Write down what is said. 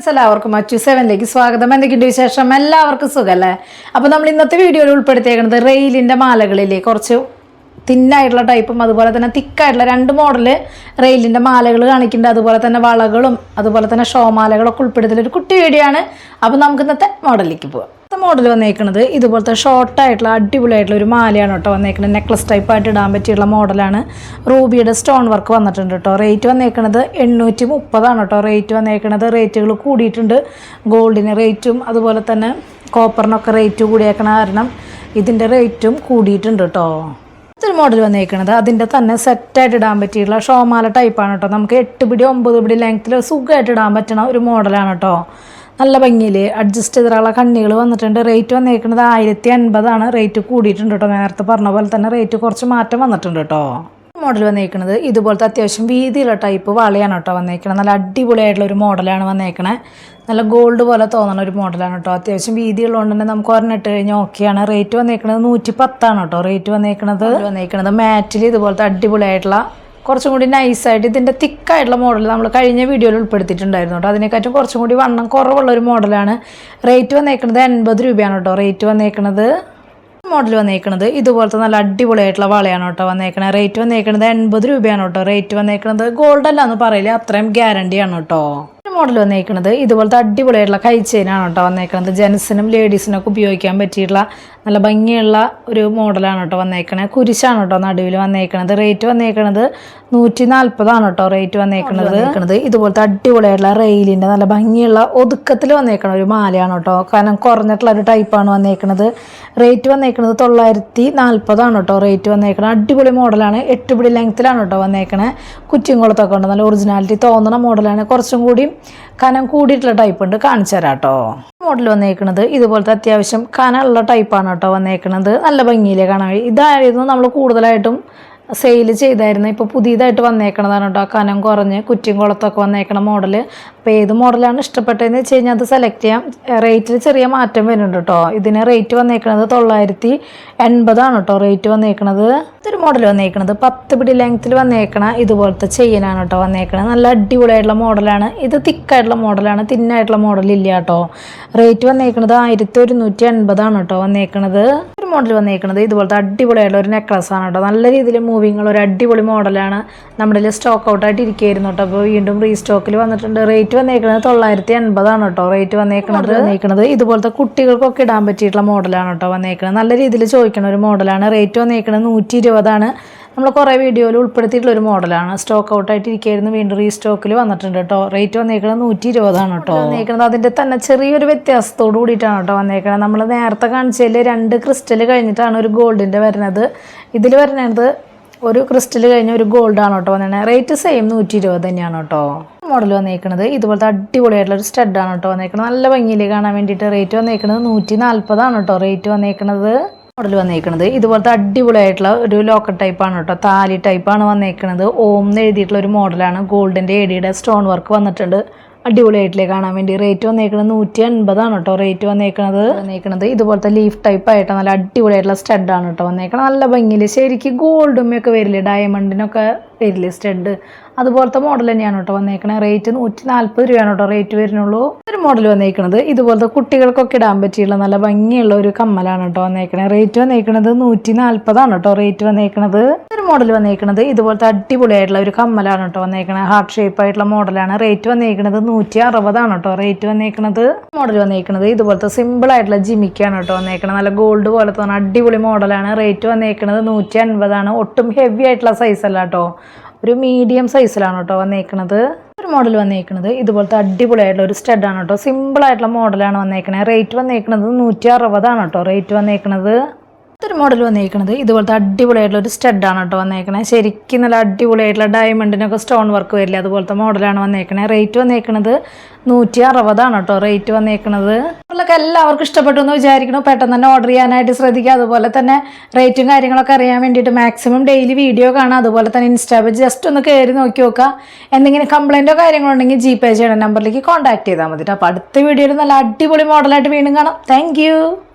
എല്ലാവർക്കും അച്ചു സെവനിലേക്ക് സ്വാഗതം. എന്തൊക്കെയുണ്ട് വിശേഷം? എല്ലാവർക്കും സുഖമല്ലേ അപ്പോൾ നമ്മൾ ഇന്നത്തെ വീഡിയോയിൽ ഉൾപ്പെടുത്തിയേക്കുന്നത് റെയിലിന്റെ മാലകളിലെ കുറച്ച് തിന്നായിട്ടുള്ള ടൈപ്പും അതുപോലെ തന്നെ തിക്കായിട്ടുള്ള രണ്ട് മോഡൽ റെയിലിന്റെ മാലകൾ കാണിക്കുന്നുണ്ട്. അതുപോലെ തന്നെ വളകളും അതുപോലെ തന്നെ ഷോ മാലകളൊക്കെ ഉൾപ്പെടുത്തിയ ഒരു കുട്ടി വീഡിയോ ആണ്. അപ്പോൾ നമുക്ക് ഇന്നത്തെ മോഡലിലേക്ക് പോവാം. മോഡൽ വന്നേക്കുന്നത് ഇതുപോലത്തെ ഷോർട്ടായിട്ടുള്ള അടിപൊളിയായിട്ടുള്ള ഒരു മാലയാണ് കേട്ടോ വന്നേക്കുന്നത് നെക്ലസ് ടൈപ്പ് ആയിട്ട് ഇടാൻ പറ്റിയുള്ള മോഡലാണ് റൂബിയുടെ സ്റ്റോൺ വർക്ക് വന്നിട്ടുണ്ട് കേട്ടോ. റേറ്റ് വന്നേക്കുന്നത് എണ്ണൂറ്റി മുപ്പതാണ് കേട്ടോ റേറ്റ് വന്നേക്കുന്നത് റേറ്റുകൾ കൂടിയിട്ടുണ്ട്. ഗോൾഡിന് റേറ്റും അതുപോലെ തന്നെ കോപ്പറിനൊക്കെ റേറ്റ് കൂടിയേക്കണ കാരണം ഇതിന്റെ റേറ്റും കൂടിയിട്ടുണ്ട് കേട്ടോ. ഇതൊരു മോഡൽ വന്നേക്കുന്നത് അതിന്റെ തന്നെ സെറ്റായിട്ട് ഇടാൻ പറ്റിയിട്ടുള്ള ഷോമാല ടൈപ്പാണ് കേട്ടോ. നമുക്ക് എട്ട് പിടി ഒമ്പത് പിടി ലെങ്ത്തിൽ സുഖമായിട്ട് ഇടാൻ പറ്റുന്ന ഒരു മോഡലാണ് കേട്ടോ. നല്ല ഭംഗിയിൽ അഡ്ജസ്റ്റ് ചെയ്തിട്ടുള്ള കണ്ണികൾ വന്നിട്ടുണ്ട്. റേറ്റ് വന്നേക്കുന്നത് ആയിരത്തി അൻപതാണ് റേറ്റ് കൂടിയിട്ടുണ്ട് കേട്ടോ നേരത്തെ പറഞ്ഞ പോലെ തന്നെ റേറ്റ് കുറച്ച് മാറ്റം വന്നിട്ടുണ്ട് കേട്ടോ മോഡൽ വന്നേക്കുന്നത് ഇതുപോലത്തെ അത്യാവശ്യം വീതിയുള്ള ടൈപ്പ് വളയാണ് കേട്ടോ വന്നേക്കണത്. നല്ല അടിപൊളിയായിട്ടുള്ള ഒരു മോഡലാണ് വന്നേക്കണേ. നല്ല ഗോൾഡ് പോലെ തോന്നുന്ന ഒരു മോഡലാണ് കേട്ടോ അത്യാവശ്യം വീതിയുള്ളതുകൊണ്ട് തന്നെ നമുക്ക് ഒരെണ്ണിട്ട് കഴിഞ്ഞാൽ ഓക്കെയാണ് റേറ്റ് വന്നേക്കുന്നത് നൂറ്റി പത്താണ് കേട്ടോ റേറ്റ് വന്നേക്കുന്നത് വന്നേക്കുന്നത് മാറ്റിൽ ഇതുപോലത്തെ അടിപൊളിയായിട്ടുള്ള കുറച്ചും കൂടി നൈസായിട്ട് ഇതിന്റെ തിക്കായിട്ടുള്ള മോഡൽ നമ്മൾ കഴിഞ്ഞ വീഡിയോയിൽ ഉൾപ്പെടുത്തിയിട്ടുണ്ടായിരുന്നു കേട്ടോ. അതിനെക്കാട്ടും കുറച്ചും കൂടി വണ്ണം കുറവുള്ള ഒരു മോഡലാണ് റേറ്റ് വന്നേക്കുന്നത് എൺപത് രൂപയാണ് കേട്ടോ. റേറ്റ് വന്നേക്കുന്നത് മോഡൽ വന്നേക്കുന്നത് ഇതുപോലത്തെ നല്ല അടിപൊളിയായിട്ടുള്ള വളയാണ് കേട്ടോ വന്നേക്കണത്. റേറ്റ് വന്നേക്കുന്നത് എൺപത് രൂപയാണ് കേട്ടോ. റേറ്റ് വന്നേക്കുന്നത് ഗോൾഡ് അല്ല പറയില്ല അത്രയും ഗ്യാരണ്ടിയാണ് കേട്ടോ. മോഡൽ വന്നേക്കുന്നത് ഇതുപോലത്തെ അടിപൊളിയായിട്ടുള്ള കൈ ചെയിനാണ് കേട്ടോ വന്നേക്കുന്നത് ജെൻസിനും ലേഡീസിനും ഒക്കെ ഉപയോഗിക്കാൻ പറ്റിയിട്ടുള്ള നല്ല ഭംഗിയുള്ള ഒരു മോഡലാണ് കേട്ടോ വന്നേക്കണേ കുരിശാണ് കേട്ടോ നടുവിൽ വന്നേക്കണത്. റേറ്റ് വന്നേക്കണത് നൂറ്റി നാൽപ്പതാണ് കേട്ടോ റേറ്റ് വന്നേക്കണത്. വന്നേക്കണത്. ഇതുപോലത്തെ അടിപൊളിയായിട്ടുള്ള റെയിലിന്റെ നല്ല ഭംഗിയുള്ള ഒതുക്കത്തിൽ വന്നേക്കണ ഒരു മാലയാണ് കേട്ടോ. കാരണം കുറഞ്ഞിട്ടുള്ള ഒരു ടൈപ്പാണ് വന്നേക്കണത്. റേറ്റ് വന്നേക്കണത് തൊള്ളായിരത്തി നാൽപ്പതാണ് കേട്ടോ റേറ്റ് വന്നേക്കണത്. അടിപൊളി മോഡലാണ് എട്ടുപിടി ലെങ്ത്തിലാണ് കേട്ടോ വന്നേക്കണേ കുറ്റിയും കുളത്തൊക്കെ ഉണ്ട്. നല്ല ഒറിജിനാലിറ്റി തോന്നുന്ന മോഡലാണ് കുറച്ചും കൂടി കനം കൂടിയിട്ടുള്ള ടൈപ്പ് ഉണ്ട്. കാണിച്ചു തരാം കേട്ടോ മോഡൽ വന്നേക്കണത് ഇതുപോലത്തെ അത്യാവശ്യം കനമുള്ള ടൈപ്പാണ് കേട്ടോ വന്നേക്കണത്. നല്ല ഭംഗിയിലേ കാണാൻ ഇതായിരുന്നു നമ്മൾ കൂടുതലായിട്ടും സെയിൽ ചെയ്തായിരുന്നു. ഇപ്പോൾ പുതിയതായിട്ട് വന്നേക്കണതാണ് കേട്ടോ. കനം കുറഞ്ഞ് കുറ്റിയും കുളത്തൊക്കെ വന്നേക്കണ മോഡൽ അപ്പോൾ ഏത് മോഡലാണ് ഇഷ്ടപ്പെട്ടതെന്ന് വെച്ച് കഴിഞ്ഞാൽ അത് സെലക്ട് ചെയ്യാം. റേറ്റിൽ ചെറിയ മാറ്റം വരുന്നുണ്ട് കേട്ടോ. ഇതിന് റേറ്റ് വന്നേക്കണത് തൊള്ളായിരത്തി എൺപതാണ് കേട്ടോ റേറ്റ് വന്നേക്കണത്. ഇതൊരു മോഡൽ വന്നേക്കണത്. പത്ത് പിടി ലെങ്ത്തിൽ വന്നേക്കണ ഇതുപോലത്തെ ചെയിനാണ് കേട്ടോ വന്നേക്കണത്. നല്ല അടിപൊളിയായിട്ടുള്ള മോഡലാണ് ഇത് തിക്കായിട്ടുള്ള മോഡലാണ് തിന്നായിട്ടുള്ള മോഡൽ ഇല്ല കേട്ടോ. റേറ്റ് വന്നേക്കണത് ആയിരത്തി ഒരുന്നൂറ്റി എൺപതാണ് കേട്ടോ വന്നേക്കണത്. മോഡൽ വന്നേക്കുന്നത് ഇതുപോലത്തെ അടിപൊളിയായിട്ടുള്ള ഒരു നെക്ലസ് ആണ് കേട്ടോ നല്ല രീതിയിൽ മൂവിങ് ഉള്ള ഒരു അടിപൊളി മോഡലാണ് നമ്മുടെ സ്റ്റോക്ക് ഔട്ട് ആയിട്ട് ഇരിക്കുകയായിരുന്നു കേട്ടോ അപ്പോൾ വീണ്ടും റീസ്റ്റോക്കിൽ വന്നിട്ടുണ്ട്. റേറ്റ് വന്നേക്കുന്നത് തൊള്ളായിരത്തി എൺപതാണ് കേട്ടോ റേറ്റ് വന്നേക്കുന്നത് വന്നേക്കുന്നത് ഇതുപോലത്തെ കുട്ടികൾക്കൊക്കെ ഇടാൻ പറ്റിയിട്ടുള്ള മോഡലാണ് കേട്ടോ വന്നേക്കുന്നത് നല്ല രീതിയിൽ ചോദിക്കുന്ന ഒരു മോഡലാണ് റേറ്റ് വന്നേക്കുന്നത് നൂറ്റി ഇരുപതാണ്. നമ്മൾ കുറേ വീഡിയോയിൽ ഉൾപ്പെടുത്തിയിട്ടുള്ള ഒരു മോഡലാണ്. സ്റ്റോക്ക് ഔട്ട് ആയിട്ട് ഇരിക്കുകയായിരുന്നു വീണ്ടും റീസ്റ്റോക്കിൽ വന്നിട്ടുണ്ട് കേട്ടോ. റേറ്റ് വന്നേക്കുന്നത് നൂറ്റി ഇരുപതാണ് കേട്ടോ വന്നേക്കുന്നത് അതിന്റെ തന്നെ ചെറിയൊരു വ്യത്യാസത്തോട് കൂടിയിട്ടാണ് കേട്ടോ വന്നേക്കുന്നത് നമ്മൾ നേരത്തെ കാണിച്ചതിൽ രണ്ട് ക്രിസ്റ്റൽ കഴിഞ്ഞിട്ടാണ് ഒരു ഗോൾഡിന്റെ വരുന്നത്. ഇതിൽ വരുന്നത് ഒരു ക്രിസ്റ്റൽ കഴിഞ്ഞ ഒരു ഗോൾഡ് ആണ് കേട്ടോ വന്നേ റേറ്റ് സെയിം നൂറ്റി ഇരുപത് തന്നെയാണ് കേട്ടോ. മോഡൽ വന്നേക്കണത് ഇതുപോലത്തെ അടിപൊളിയായിട്ടുള്ള ഒരു സ്റ്റഡാണ് കേട്ടോ വന്നേക്കണത്. നല്ല ഭംഗിയിൽ കാണാൻ വേണ്ടിയിട്ട് റേറ്റ് വന്നേക്കണത് നൂറ്റി നാൽപ്പതാണ് കേട്ടോ. റേറ്റ് വന്നേക്കണത് മോഡൽ വന്നേക്കുന്നത് ഇതുപോലത്തെ അടിപൊളിയായിട്ടുള്ള ഒരു ലോക്കർ ടൈപ്പാണ് കേട്ടോ താലി ടൈപ്പാണ് വന്നേക്കുന്നത് ഓം എന്ന് എഴുതിയിട്ടുള്ള ഒരു മോഡലാണ്. ഗോൾഡിന്റെ എടിയുടെ സ്റ്റോൺ വർക്ക് വന്നിട്ടുണ്ട്. അടിപൊളിയായിട്ടില്ലേ കാണാൻ വേണ്ടി. റേറ്റ് വന്നേക്കുന്നത് നൂറ്റി അൻപതാണ് കേട്ടോ റേറ്റ് വന്നേക്കുന്നത് വന്നേക്കുന്നത് ഇതുപോലത്തെ ലീഫ് ടൈപ്പ് ആയിട്ട് നല്ല അടിപൊളിയായിട്ടുള്ള സ്റ്റഡാണ് കേട്ടോ വന്നേക്കുന്നത് നല്ല ഭംഗിയിൽ ശരിക്കും ഗോൾഡുമ്മയൊക്കെ വരില്ലേ? ഡയമണ്ടിനൊക്കെ വരില്ലേ ഉണ്ട്. അതുപോലത്തെ മോഡൽ തന്നെയാണ് കേട്ടോ വന്നേക്കണത് റേറ്റ് നൂറ്റി നാൽപ്പത് രൂപയാണ് കേട്ടോ റേറ്റ് വരുന്നുള്ളൂ. ഒരു മോഡൽ വന്നേക്കണത്. ഇതുപോലത്തെ കുട്ടികൾക്കൊക്കെ ഇടാൻ പറ്റിയുള്ള നല്ല ഭംഗിയുള്ള ഒരു കമ്മലാണ് കേട്ടോ വന്നേക്കണത് റേറ്റ് വന്നേക്കണത് നൂറ്റി നാൽപ്പതാണ് കേട്ടോ റേറ്റ് വന്നേക്കണത്. ഒരു മോഡൽ വന്നേക്കണത്. ഇതുപോലത്തെ അടിപൊളിയായിട്ടുള്ള ഒരു കമ്മലാണ് കേട്ടോ വന്നേക്കണത് ഹാർട്ട് ഷേപ്പ് ആയിട്ടുള്ള മോഡലാണ് റേറ്റ് വന്നേക്കണത് നൂറ്റി അറുപതാണ് കേട്ടോ റേറ്റ് വന്നേക്കണത്. മോഡൽ വന്നേക്കണത് ഇതുപോലത്തെ സിമ്പിൾ ആയിട്ടുള്ള ജിമിക്കാണ് കേട്ടോ വന്നേക്കണത് നല്ല ഗോൾഡ് പോലത്തെ അടിപൊളി മോഡലാണ് റേറ്റ് വന്നേക്കണത് നൂറ്റി അൻപതാണ് ഒട്ടും ഹെവി ആയിട്ടുള്ള സൈസ് അല്ല കേട്ടോ. ഒരു മീഡിയം സൈസിലാണ് കേട്ടോ വന്നേക്കണത്. ഒരു മോഡൽ വന്നേക്കണത്. ഇതുപോലത്തെ അടിപൊളിയായിട്ടുള്ള ഒരു സ്റ്റഡാണ് കേട്ടോ. സിമ്പിൾ ആയിട്ടുള്ള മോഡലാണ് വന്നേക്കണത്. റേറ്റ് വന്നേക്കണത് നൂറ്റി അറുപതാണ് കേട്ടോ. റേറ്റ് വന്നേക്കണത്. ഇതൊരു മോഡൽ വന്നിരിക്കുന്നത് ഇതുപോലത്തെ അടിപൊളിയായിട്ടുള്ള ഒരു സ്റ്റഡാണ് കേട്ടോ വന്നേക്കണേ. ശരിക്കും നല്ല അടിപൊളിയായിട്ടുള്ള ഡയമണ്ടിനൊക്കെ സ്റ്റോൺ വർക്ക് വരില്ല? അതുപോലത്തെ മോഡലാണ് വന്നേക്കണേ. റേറ്റ് വന്നേക്കണത് നൂറ്റി അറുപതാണ് കേട്ടോ. റേറ്റ് വന്നേക്കണത്. മോഡലൊക്കെ എല്ലാവർക്കും ഇഷ്ടപ്പെട്ടു എന്ന് വിചാരിക്കണം പെട്ടെന്ന് തന്നെ ഓർഡർ ചെയ്യാനായിട്ട് ശ്രദ്ധിക്കുക. അതുപോലെ തന്നെ റേറ്റും കാര്യങ്ങളൊക്കെ അറിയാൻ വേണ്ടിയിട്ട് മാക്സിമം ഡെയിലി വീഡിയോ കാണാം. അതുപോലെ തന്നെ ഇൻസ്റ്റാ പേജ് ജസ്റ്റ് ഒന്ന് കയറി നോക്കി നോക്കുക. എന്തെങ്കിലും കംപ്ലൈന്റോ കാര്യങ്ങളോ ഉണ്ടെങ്കിൽ ജി പേ ചെയ്യണ നമ്പറിലേക്ക് കോൺടാക്ട് ചെയ്താൽ മതി അപ്പോൾ അടുത്ത വീഡിയോയിൽ നല്ല അടിപൊളി മോഡലായിട്ട് വീണ്ടും കാണാം. താങ്ക്